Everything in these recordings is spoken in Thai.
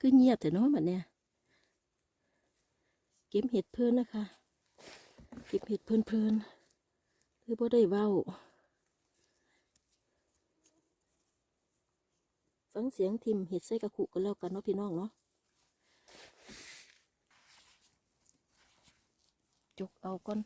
คือเงียบแต่เนาะบัดเนี่ยเก็บเห็ดเพิ่นนะคะ เก็บเห็ดเพิ่นเพิ่นๆคือบ่ได้เว้าฟังเสียงทิมเห็ดใส่กระคุกันแล้วกันเนาะพี่น้องเนาะจกเอาก่อน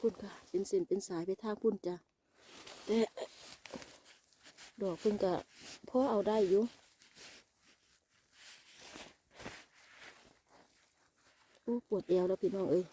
พุ่นค่ะ เป็นเส้นเป็นสายไปทางพุ่นจ้ะแต่ดอกพุ่นก็พอเอาได้อยู่อู้ปวดเอวแล้วพี่น้องเอ้ย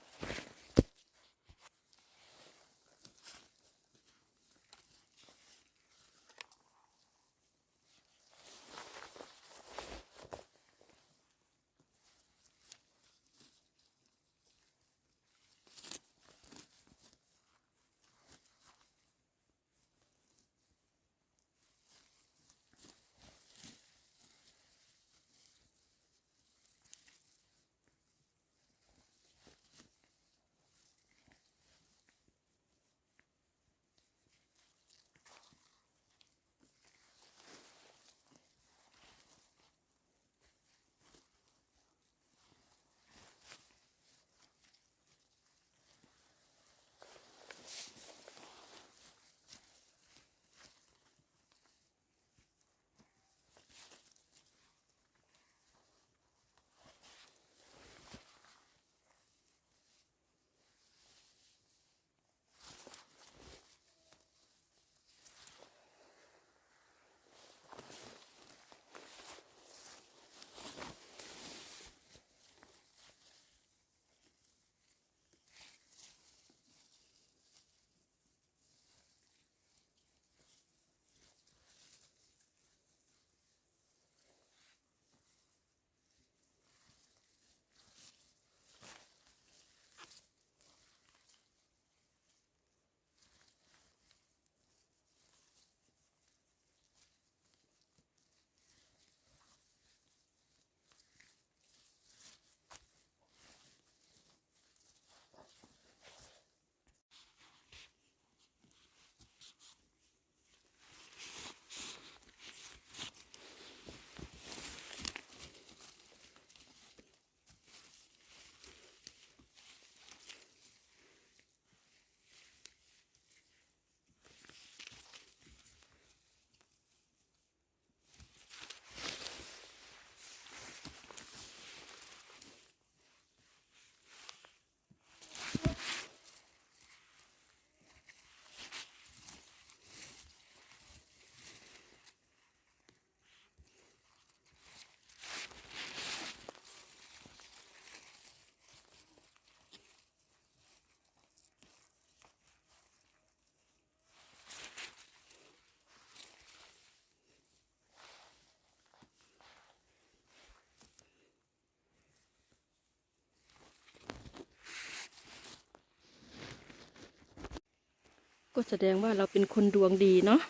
ก็แสดงว่าเราเป็นคนดวงดีเนาะ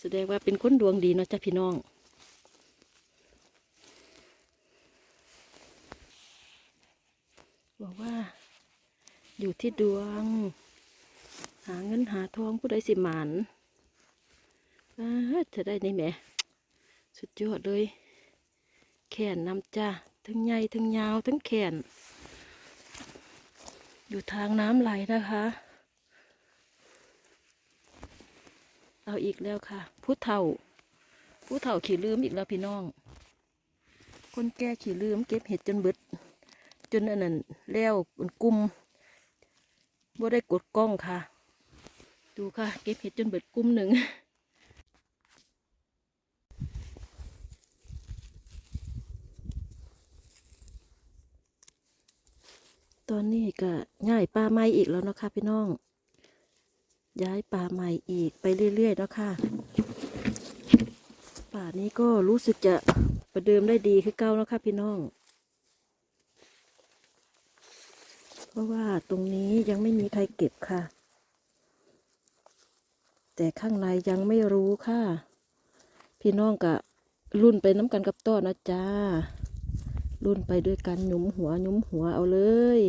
แสดงว่าเป็นคนดวงดีเนาะจ้ะพี่น้อง บอกว่า อยู่ที่ดวง หาเงินหาทองผู้ใดสิหมานจะได้นี่แหมสุดยอดเลย แขนนำจ้าทั้งใหญ่ทั้งยาวทั้งแขน อยู่ทางน้ำไหลนะคะ เอาอีกแล้วค่ะ ผู้เฒ่า ผู้เฒ่าขี่ลืมอีกแล้วพี่น้อง คนแก่ขี่ลืมเก็บเห็ดจนเบิด จนอันนั้นแล้วมันกุมบ่ได้กดกล้องค่ะ ดูค่ะ เก็บเห็ดจนเบิดกุมหนึ่งตอนนี้ก็ง่ายปลาไม้อีกแล้วนะคะพี่น้อง ย้ายป่าใหม่อีกไปเรื่อยๆเนาะค่ะ ป่านี้ก็รู้สึกจะประเดิมได้ดีคือเก้าแล้วค่ะพี่น้อง เพราะว่าตรงนี้ยังไม่มีใครเก็บค่ะ แต่ข้างในยังไม่รู้ค่ะ พี่น้องกะรุ่นไปน้ำกันกับต้อนะจ้า รุ่นไปด้วยกันหยุมหัวหยุมหัวเอาเลย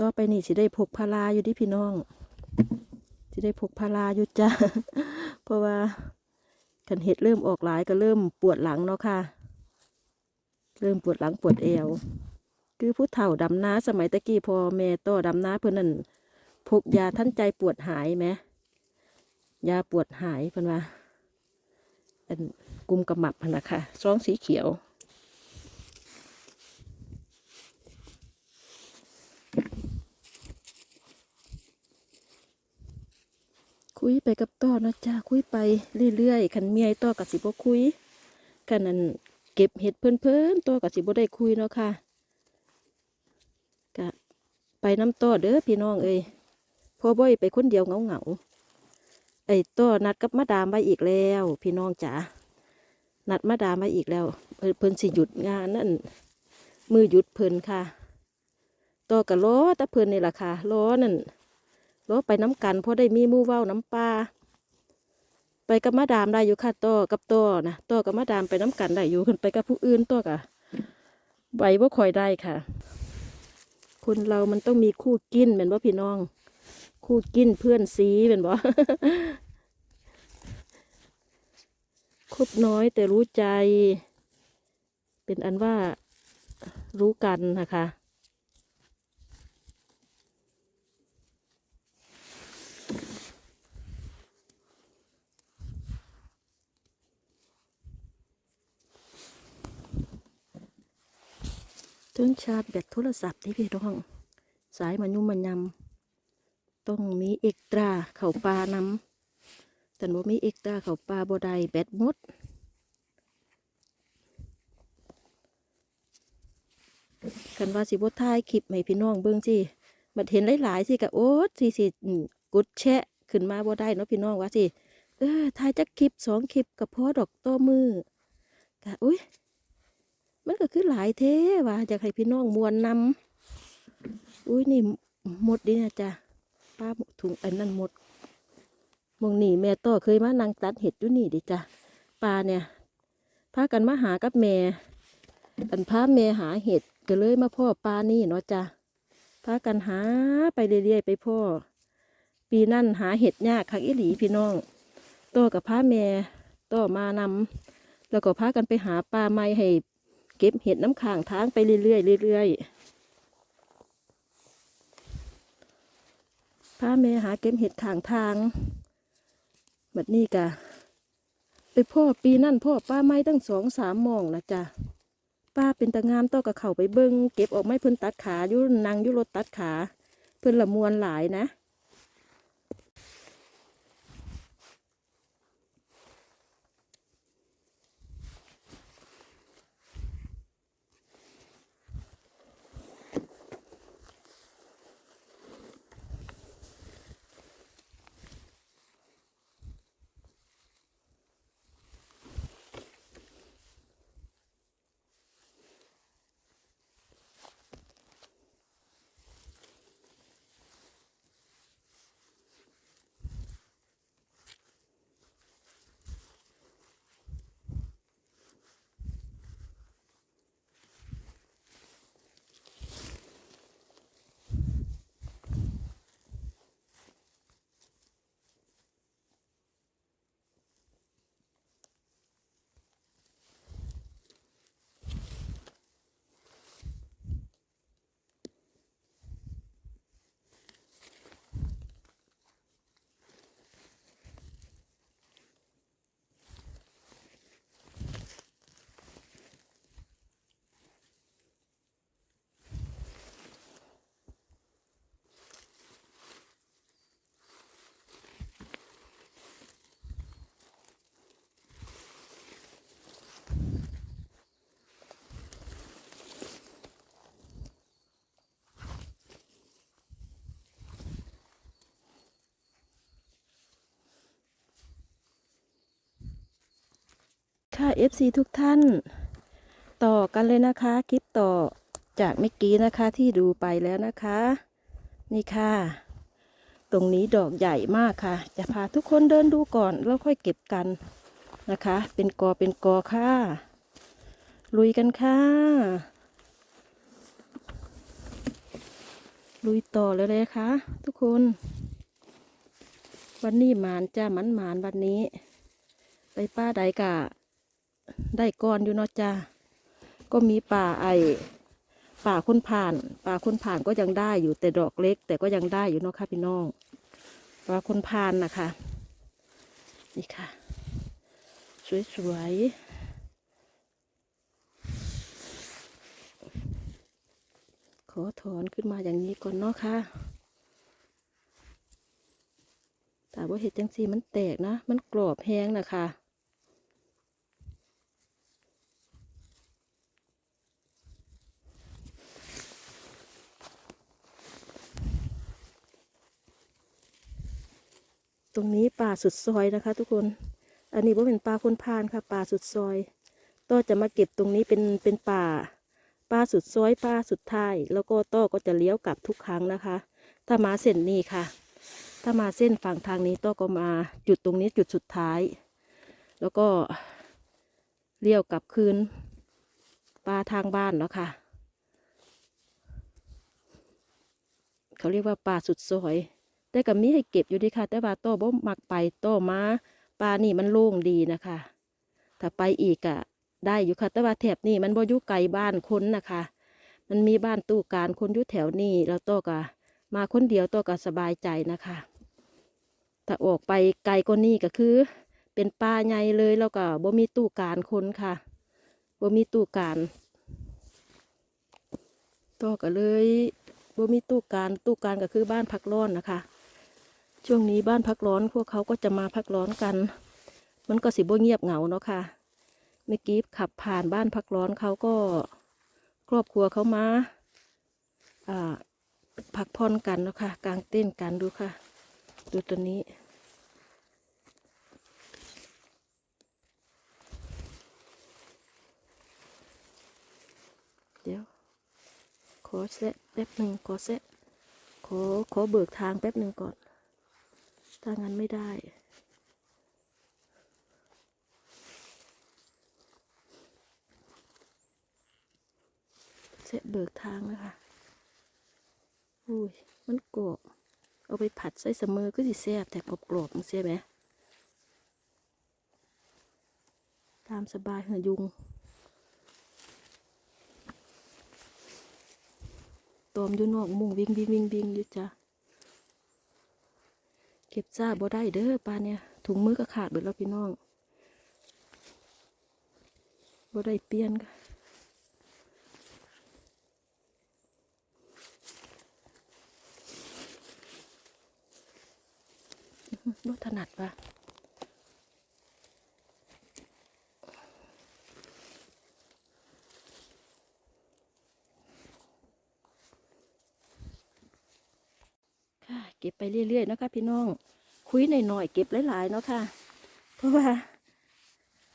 ต่อไปนี่สิได้พกพาราอยู่ดิพี่น้องสิได้พกพาราอยู่จ้าเพราะว่าขันเห็ดเริ่มออกหลายก็เริ่มปวดหลังเนาะค่ะ เริ่มปวดหลังปวดเอว คือผู้เฒ่าดำน้าสมัยตะกี้พอแม่ต่อดำน้าเพื่อนนั่นพกยาท่านใจปวดหายไหมยาปวดหายเพื่อนว่าอันกุมกระหมับพนนะคะซองสีเขียว คุยไปกับต่อนะจ้าคุยไปเรื่อยๆขันเมียต่อกับสิบคุยกันนั้นเก็บเห็ดเพิ่นๆต่อกับสิบได้คุยเนาะค่ะกะไปน้ำต่อเด้อพี่น้องเอ้ยพอบ่อยไปคนเดียวเหงาๆไอ้ต่อนัดกับมาดามไว้อีกแล้ว พี่น้องจ๋านัดมาดามไว้อีกแล้วเพิ่นเพิ่นสิหยุดงานนั่นมือหยุดเพิ่นค่ะต่อกับล้อตะเพิ่นนี่แหละค่ะล้อนั่น รถไปน้ำกันเพราะได้มีมู่เว้าน้ำปลาไปกับมาดามได้อยู่ค่ะต่อกับต่อนะต่อกับมาดามไปน้ำกันได้อยู่ขึ้นไปกับผู้อื่นต่อกะไหวว่าคอยได้ค่ะ คนเรามันต้องมีคู่กินเป็นว่าพี่น้อง คู่กินเพื่อนซีเป็นบ่คบน้อยแต่รู้ใจ เป็นอันว่ารู้กันนะคะ เครื่องชาร์จแบตโทรศัพท์ที่พี่น้อง สายมันยุ่มมันยำต้องมีเอกตราเข่าปลานำแต่ว่ามีเอกตราเข่าปลาบไดแบตหมดกันว่าสิบถ่ายคลิปให้พี่น้องเบิ่งสิบัดเห็นหลายๆสิกะโอ๊ตสิสิอืมกดแชะขึ้นมาบ่ได้เนาะพี่น้องว่าสิเออถ่ายจักคลิปสองคลิปกับพอดอกต่อมือกะอุ้ย มันก็คือหลายเท่ว่าอยากให้พี่น้องมวนนำอุ้ยนี่หมดดีนะจ๊ะป้าถุงอันนั้นหมดมองนี่แม่ต่อเคยมานั่งตัดเห็ดอยู่นี่ดิจ้ะปลาเนี่ยพากันมาหากับแม่อันพาแม่หาเห็ดก็เลยมาพ่อปลานี่เนาะจ้ะพากันหาไปเรื่อยๆไปพ่อ ปีนั่นหาเห็ดยากคักอีหลีพี่น้องต่อกับพาแม่ต่อมานำแล้วก็พากันไปหาปลาไม้ให้ เก็บเห็ดน้ำข้างทางไปเรื่อยๆเรื่อยๆพาแม่หาเก็บเห็ดข้างทางแบบนี้กะไปพ่อปีนั่นพ่อป้าไม้ตั้งสองสามมองนะจ๊ะป้าเป็นตางามต่อกับเข่าไปเบิงเก็บออกไม้เพิ่นตัดขายู่นางยู่รถตัดขา เพิ่นละมวนหลายนะ ค่ะ FC ทุกท่าน ต่อกันเลยนะคะ คลิปต่อจากเมื่อกี้นะคะที่ดูไปแล้วนะคะ นี่ค่ะ ตรงนี้ดอกใหญ่มากค่ะ จะพาทุกคนเดินดูก่อนแล้วค่อยเก็บกันนะคะ เป็นกอเป็นกอค่ะ ลุยกันค่ะ ลุยต่อเลยเลยค่ะ ทุกคน วันนี้มานจ้ามันมานวันนี้ไปป้าใดกะ ได้ก้อนอยู่เนาะจ้าก็มีป่าไอป่าคนผ่าน ป่าคนผ่านก็ยังได้อยู่แต่ดอกเล็ก แต่ก็ยังได้อยู่เนาะค่ะพี่น้องป่าคนผ่านนะคะนี่ค่ะ สวยๆ ขอถอนขึ้นมาอย่างนี้ก่อนเนาะค่ะแต่ว่าเห็ดจังสีมันแตกนะ มันกรอบแห้งนะคะ ตรงนี้ป่าสุดซอยนะคะ ทุกคน อันนี้ว่าเป็นป่าคนพานค่ะ ป่าสุดซอยต้อจะมาเก็บตรงนี้เป็นเป็นป่า ป่าสุดซอยป่าสุดท้าย แล้วก็ต้อก็จะเลี้ยวกลับทุกครั้งนะคะ ถ้ามาเส้นนี้ค่ะ ถ้ามาเส้นฝั่งทางนี้ต้อก็มาจุดตรงนี้จุดสุดท้าย แล้วก็เลี้ยวกลับคืนป่าทางบ้านเนาะค่ะ เขาเรียกว่าป่าสุดซอย แต่ก็มีให้เก็บอยู่ดีค่ะ แต่ว่าโต้บ่มักไปโต้มาปลานี่มันโล่งดีนะคะ ถ้าไปอีกอะได้อยู่ค่ะ แต่ว่าแถบนี่มันบ่อยู่ไกลบ้านคนนะคะ มันมีบ้านตู้การคนอยู่แถวนี้แล้วโต้ก็มาคนเดียวโต้ก็สบายใจนะคะ ถ้าออกไปไกลกว่านี้ก็คือ เป็นป่าใหญ่เลยแล้วก็บ่มีตู้การคนค่ะบ่มีตู้การโต้ก็เลยบ่มีตู้การตู้การก็คือบ้านพักร้อนนะคะ ช่วงนี้บ้านพักร้อนพวกเขาก็จะมาพักร้อนกัน มันก็สิบ่เงียบเหงาเนาะค่ะ เมื่อกี้ขับผ่านบ้านพักร้อนเขาก็ครอบครัวเขามาอ่าพักผ่อนกันเนาะค่ะกลางเต้นกันดูค่ะ ดูตัวนี้เดี๋ยว ขอเซะแป๊บหนึ่งขอเซะขอขอเบิกทางแป๊บหนึ่งก่อน ถ้างั้นไม่ได้ เสะเบิกทางนะคะอุ้ย มันกรอบ เอาไปผัดใส่เสมอก็สิแซ่บแต่กรอบกรอบๆมึงเสียไหม ตามสบายเหอะยุง ตอมอยู่นอกมุงวิ่งวิ่งวิ่งวิ่งอยู่จ้ะ เก็บซาบ่ได้เด้อปลาเนี่ยถุงมือก็ขาดเบิดแล้วพี่น้องบ่ได้เปลี่ยนค่ะบ่ถนัดว่ะ ค่ะ เก็บไปเรื่อยๆนะคะพี่น้อง คุยหน่อยๆเก็บหลายๆเนาะค่ะ เพราะว่า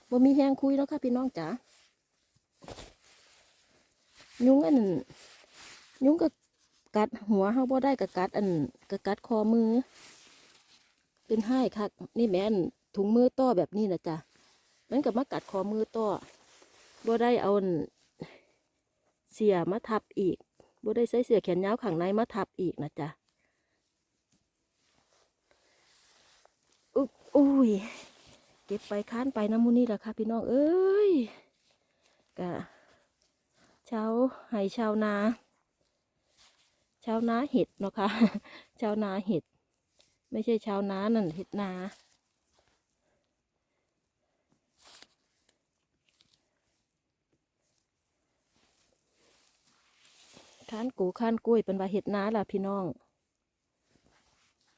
บ่มีแห้งคุยเนาะค่ะพี่น้องจ๋า ยุงอันยุงก็กัดหัวเฮาบ่ได้ก็กัดอันก็กัดคอมือ เป็นไห้ค่ะนี่แม่นถุงมือต้อแบบนี้นะจ๊ะมันก็มากัดคอมือต้อบ่ได้เอาเสียมาทับอีกบ่ได้ใส่เสื้อแขนยาวข้างในมาทับอีกนะจ๊ะ อุ้ย เก็บไปค้านไปน้ำมูนี่แหละค่ะพี่น้องเอ้ยกะชาวไห้ชาวนาชาวนาเห็ดเนาะค่ะชาวนาเห็ด ไม่ใช่ชาวนานั่นเห็ดนาค้านกูค้านกล้วยเป็นว่าเห็ดนาล่ะพี่น้อง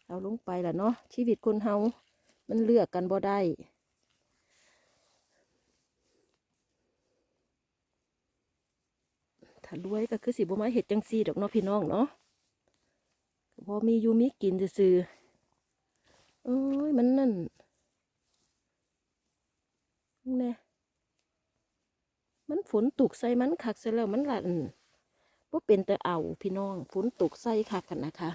เอาลงไปล่ะเนาะชีวิตคนเฮา มันเลือกกันบ่ได้ถ้ารวยก็คือสิบ่มาเห็ดจังซี่ดอกเนาะพี่น้องเนาะพอมีอยู่มีกินซื่อโอ้ยมันนั่นแน่มันฝนตกใส่มันคักใส่แล้วมันละอั่นบ่เป็นแต่เอาพี่น้องฝนตกใส่คักกันนะคะ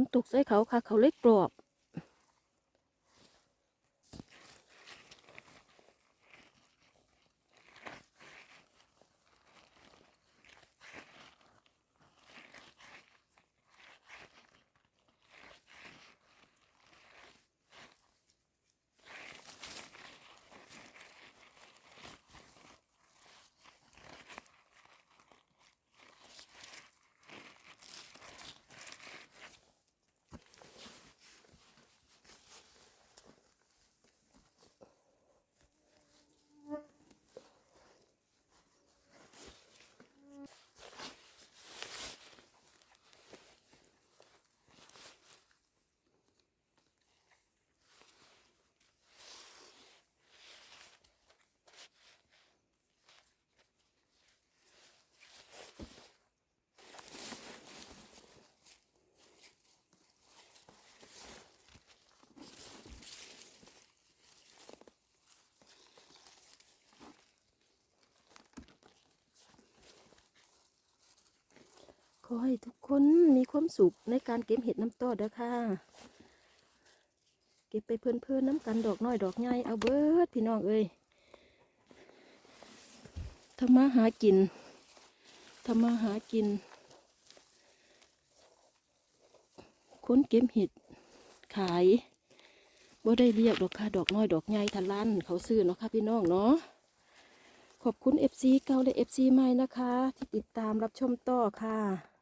นตกใส่เขาค่ะ เขาเล็กกรอบ อให้ทุกคนมีความสุขในการเก็บเห็ดน้ำต้อเด้อค่ะ เก็บไปเพลินๆน้ำกันดอกน้อยดอกใหญ่เอาเบิดพี่น้องเอ้ยทำมาหากินทำมาหากิน ค้นเก็บเห็ดขายบ่ได้เรียกดอกค่ะดอกน้อยดอกใหญ่ทันล้านเขาซื้อเนาะค่ะพี่น้องเนาะขอบคุณ FC เก่าและ FC ใหม่นะคะ ที่ติดตามรับชมต่อค่ะ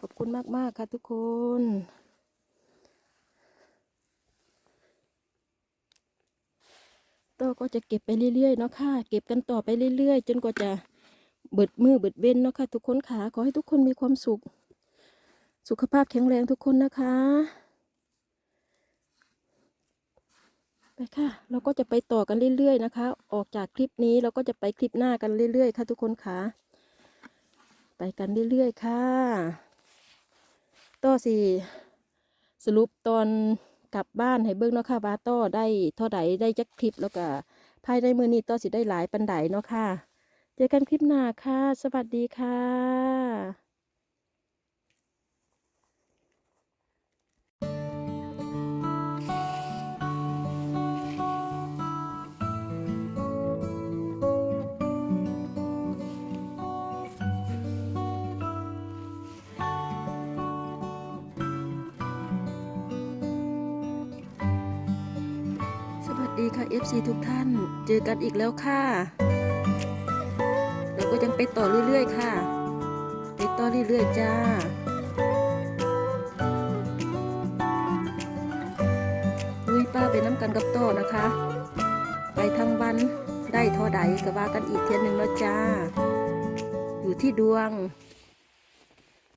ขอบคุณมาก ๆ ค่ะทุกคน ต่อก็จะเก็บไปเรื่อย ๆ เนาะค่ะ เก็บกันต่อไปเรื่อย ๆ จนกว่าจะเบิดมือเบิดเว้นเนาะค่ะ ทุกคนค่ะขอให้ทุกคนมีความสุข สุขภาพแข็งแรงทุกคนนะคะ ไปค่ะ เราก็จะไปต่อกันเรื่อย ๆ นะคะ ออกจากคลิปนี้เราก็จะไปคลิปหน้ากันเรื่อย ๆ ค่ะ ทุกคนค่ะไปกันเรื่อย ๆ ค่ะ ต่อสิสรุปตอนกลับบ้านให้เบิ่งเนาะค่ะว่าต่อได้เท่าใดได้จักคลิปแล้วก็ภายในมือนี้ต่อสิได้หลายปันไดเนาะค่ะ เจอกันคลิปหน้าค่ะ สวัสดีค่ะ FC ทุกท่าน เจอกันอีกแล้วค่ะเราก็ยังไปต่อเรื่อยๆค่ะ ไปต่อเรื่อยๆจ้าลุยป้าไปน้ำกันกับต่อนะคะ ไปทั้งวันได้ท่าใดก็ว่ากันอีกเทียนหนึ่งแล้วจ้า อยู่ที่ดวง